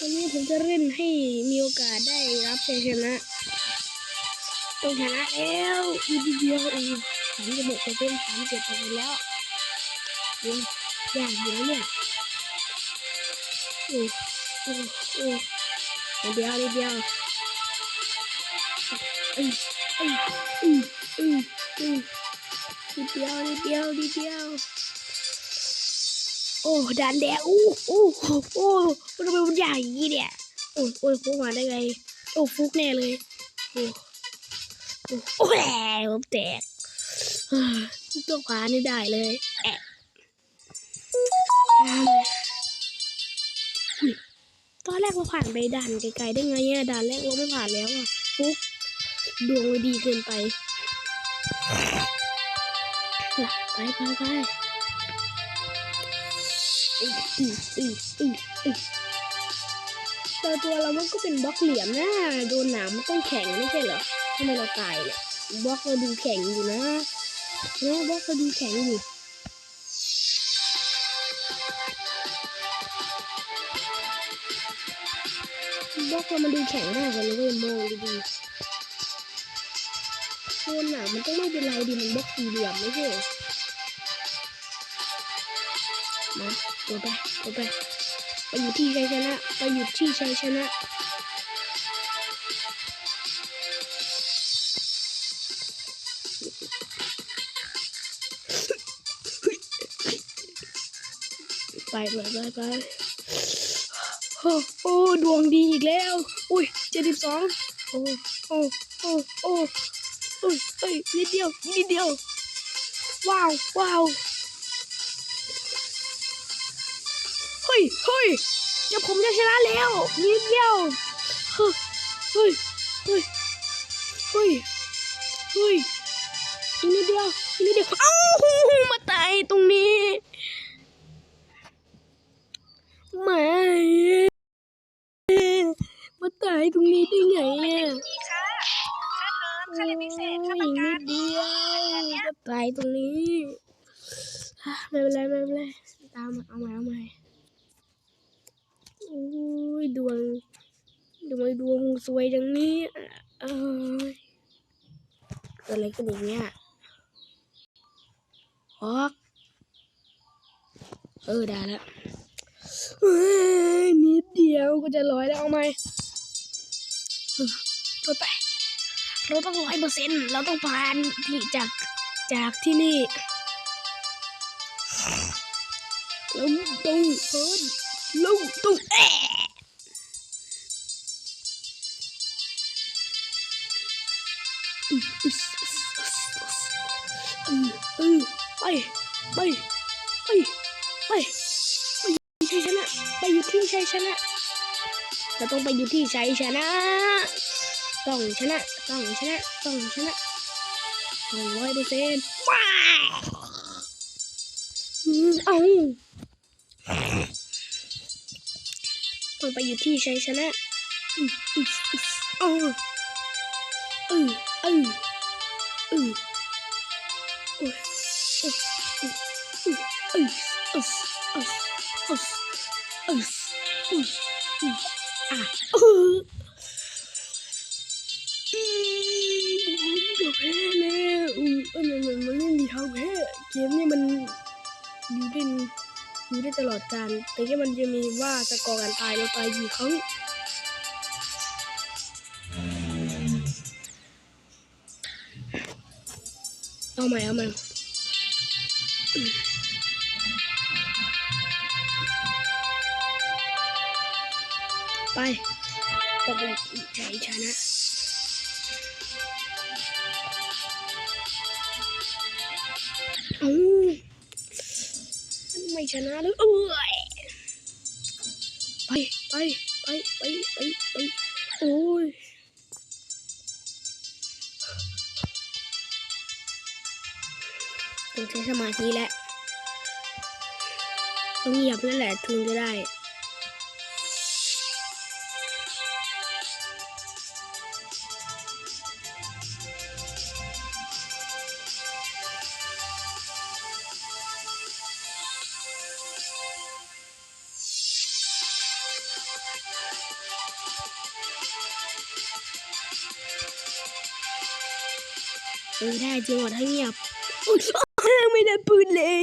วันนี้ผมจะเล่นให้มีโอกาสได้รับชัยชนะต้องชนะแล้วอีกเดียวอีกสามจะหมดไปเป็นสามเจ็ดไปแล้วโอ้ยยากอยู่นะเนี่ยโอ้โอ้โอ้เดียวเดียวอืมอืมอืมอืมอืมนิดเดียวเดียวเดียว โอ้ดันแดงอู้อู้โอ้ทำไมมันใหญ่อย่างนี้เนี่ยโอ้โอ้ฟุกมาได้ไงโอ้ฟุกแน่เลยโอ้โอ้โอ้แหมผมแตกเฮ้ยตัวขวานี่ได้เลยแอะตอนแรกเราผ่านไปด่านไกลๆได้ไงเนี่ยด่านแรกเราไม่ผ่านแล้วอะฟุกดวงเราดีเกินไปไปไปไป อืมอืมอืมอืมอืมแต่ตัวเรามันก็เป็นบล็อกเหลี่ยมนะโดนหนามมันต้องแข็งไม่ใช่เหรอทำไมเราตายเนี่ยบล็อกเราดูแข็งอยู่นะเนอะบล็อกเราดูแข็งอยู่บล็อกเรามันดูแข็งมากเลยนเว้ยมองดีๆโดนหนามมันต้องไม่เป็นไรดิมันบล็อกสี่เหลี่ยมไม่ใช่มา ตัวไปตัวไป ไปอยู่ที่ชัยชนะ ไปอยู่ที่ชัยชนะไปไปไปไปโอ้โอ้ดวงดีอีกแล้ว อุ้ยเจ็ดสิบสองโอ้โอ้โอ้โอ้เอ้ยเอ้ยนิดเดียวนิดเดียว ว้าวว้าว ยเฮ้ยเดี๋ยวผมจะชนะแล้วนิดเดียวเฮ้ยเฮ้ยเฮ้ยเฮ้ยเฮ้ยอีกนิดเดียวอีกนิดเดียวเอ้ามาตายตรงนี้ไม่มาตายตรงนี้ได้ไงเป็นอะเด็กดีค่ะค่าเทอมค่าเรียนพิเศษค่าโอ้ปยนิดเดียวมาตายตรงนี้ไม่เป็นไรไม่เป็นไรตามมาเอาใหม่เอาใหม่ โอ้ยดวงทำไมดวงสวยจังนี้อะเอ้ยเกิดอะไรขึ้นอีกเนี่ยฮอกเออได้แล้วนิดเดียวก็จะร้อยแล้วเอาไหมตัวไปเราต้องร้อยเปอร์เซ็นต์เราต้องผ่านที่จากจากที่นี่เราต้องเพิ่น เราต้องแอะอืมอืมอืมอืมไปไปไปไปไปอยู่ที่ชัยชนะ ไปอยู่ที่ชัยชนะเราต้องไปอยู่ที่ชัยชนะ ต้องชนะ ต้องชนะ ต้องชนะต้องร้อยเปอร์เซ็นต์ว้าอืมเอา ต้องไปอยู่ที่ชัยชนะอืมอืมอืมเอาอืมอืมอืมโอ้ยโอ้ยอืมอืมอืมอืมอืมอืมอืมอืมอะอืออืมผมจะแพ้แล้วอืมเออมันมันมันไม่มีทางแพ้เกมนี้มันอยู่ได้ อยู่ได้ตลอดการ แต่แค่มันจะมีว่าสกอการตายเราตายกี่ครั้งเอาใหม่เอาใหม่ไปตบเลยใจชนะเอ้ ไม่ชนะเลยเอ้ยไปไปไปไปไปไปโอ้ยต้องใช้สมาธิแหละต้องเงียบแล้วแหละถึงจะได้ เออได้จริงหมดทั้งเงียบไม่ได้ปืนเลย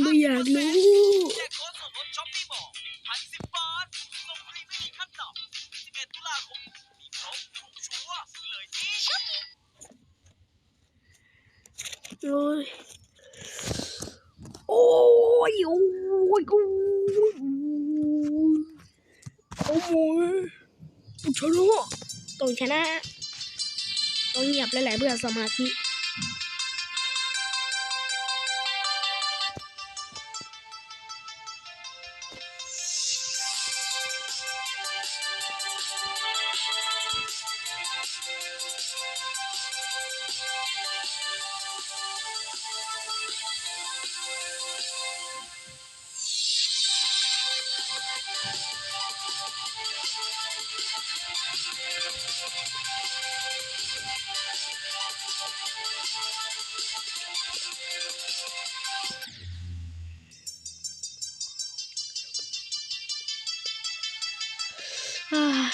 ไม่อยากรู้โอ้ยโอ้ยโอ้ย โอ้ยโอ้ยโอ้ยชนะต้องชนะต้องเงียบหลายๆเพื่อสมาธิ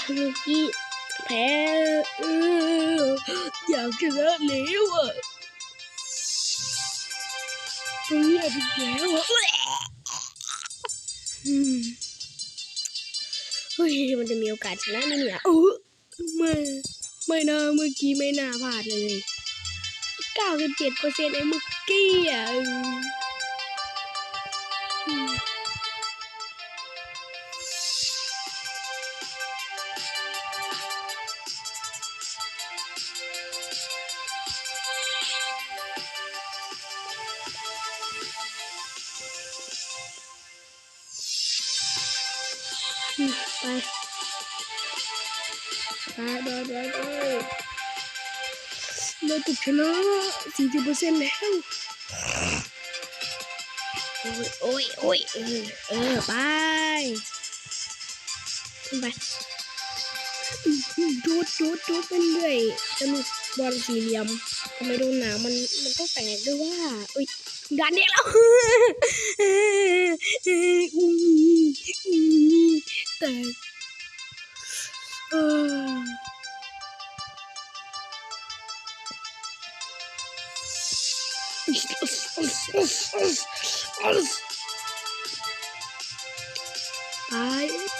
อ่าเมื่อกี้แพ้เอออยากชนะแล้วอะตรงนี้อีกแล้วอะอืมเฮ้ยมันจะมีโอกาสชนะไหมเนี่ยเออไม่ไม่นะเมื่อกี้ไม่น่าพลาดเลยเก้าสิบเจ็ดเปอร์เซ็นต์ไอ้เมื่อกี้อะ ไปไปไปไปไปเราตกชนะสี่สิบเปอร์เซ็นต์แล้วโอ้ยโอ้ยโอ้ยเออเออไปขึ้นไปอืมอืมโดดโดดโดดไปเรื่อยสนุกบอลสี่เหลี่ยมทำไมโดนหนามมันมันต้องแตกด้วยว่าอุ้ยดันเด็กแล้ว อุ้ยอุ้ยแต่เออ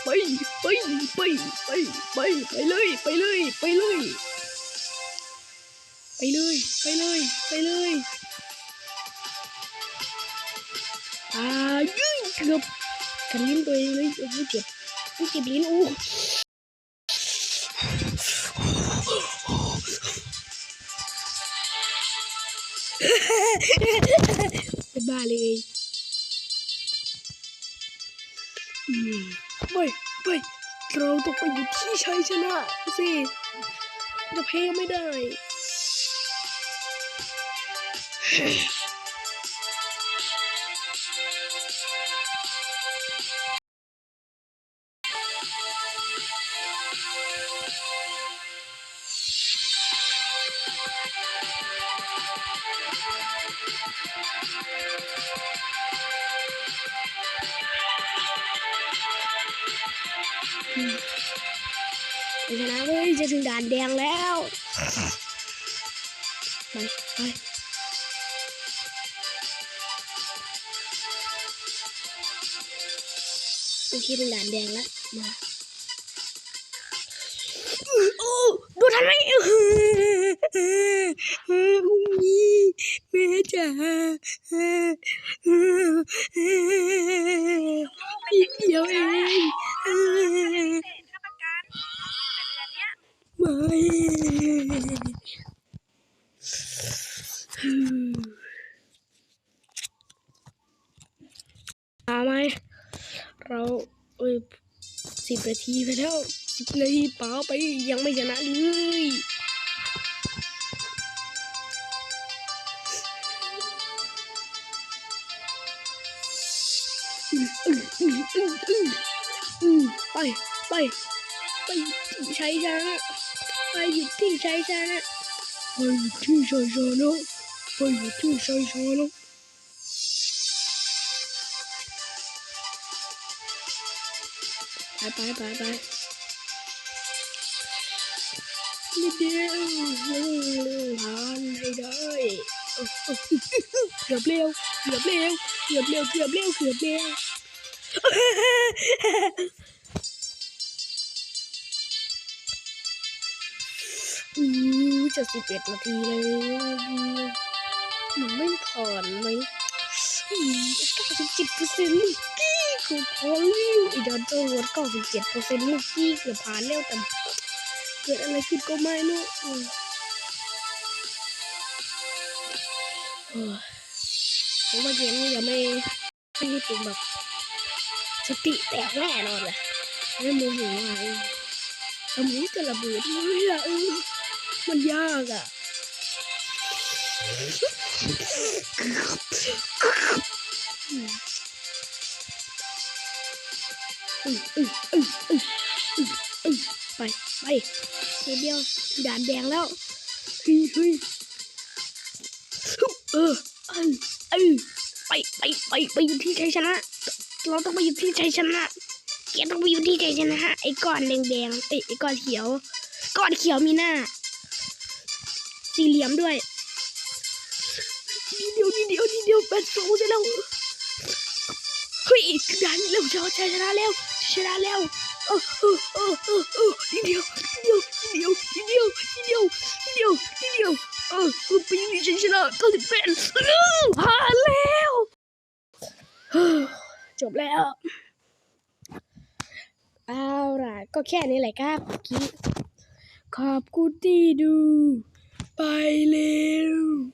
ไปไปไปไปไปไปไปเลยไป ไปเลยไปไปเลยไปเลยอ่ายืดเกือบกันลิ้นตัวเองเลยโอ้โหเจ็บลิ้นโอ้บ้าเลยไม่ไม่เราต้องไปอยู่ที่ชัยชนะสิจะแพ้ไม่ได้ ชนะเว้ยจะถึงด่านแดงแล้วไปไปโอเคถึงด่านแดงแล้วมาโอ้ดูทันไหมแม่จ๋าอีกเดียวเอง ไม่มาไหมเราเอ้ยสิบนาทีไปแล้วสิบนาทีเปล่าไปยังไม่ชนะเลยไป ไป ไปที่ชัยชนะไปอยู่ที่ชัยชนะไปอยู่ที่ชัยชนะไปอยู่ที่ชัยชนะไปไปไปนิดเดียวเร็วผ่า นให้ได้เออเออเกือบเร็วเกือบเร็วเกือบเร็วเกือบเอบเร็วอือจะสิบเอ็ดนาทีเลยมันไม่ผ่อนไหมเก้าสิบเจ็ดเปอร์เซ็นต์ลูกกี้คือพอแล้วไอ้ดอนเจอร์วดเก้าสิบเจ็ดเปอร์เซ็นต์ลูกกี้เกือบผ่านแล้วแต่เกิดอะไรขึ้นก็ไม่รู้เออผมว่าเกมนี้ยังไม่ไม่ได้เป็นแบบสติแตกแน่นอนเลยไม่โมโหอะไรสมองจะระเบิดเลยอะเออ มันยากอะอืมอืมอืมอืมอือไปไปเดียวด่านแดงแล้วเฮ้ยเฮ้ยเออเออเออไปไปไปไปอยู่ที่ชัยชนะ เราต้องไปอยู่ที่ชัยชนะแกต้องไปอยู่ที่ใจชนะฮะไอ้ก้อนแดงๆเอ้ไอ้ก้อนเขียว ก้อนเขียวมีหน้า สี่เหลี่ยมด้วยนิดเดียวนิดเดียวนิดเดียวแปดสองเสร็จแล้วเฮ้ยดันเร็วชชชนะแล้วชนะแล้วเออเออเออเออเออนิดเดียวนิดเดียวนิดเดียวนิดเดียวนิดเดียวนิดเดียวเดียวเออเออไปยู่ที่ชัยชนะเก้าสิบแปดผ่านแล้วจบแล้วเอาล่ะก็แค่นี้แหละครับเมื่อกี้ขอบคุณที่ดู ไปเร็ว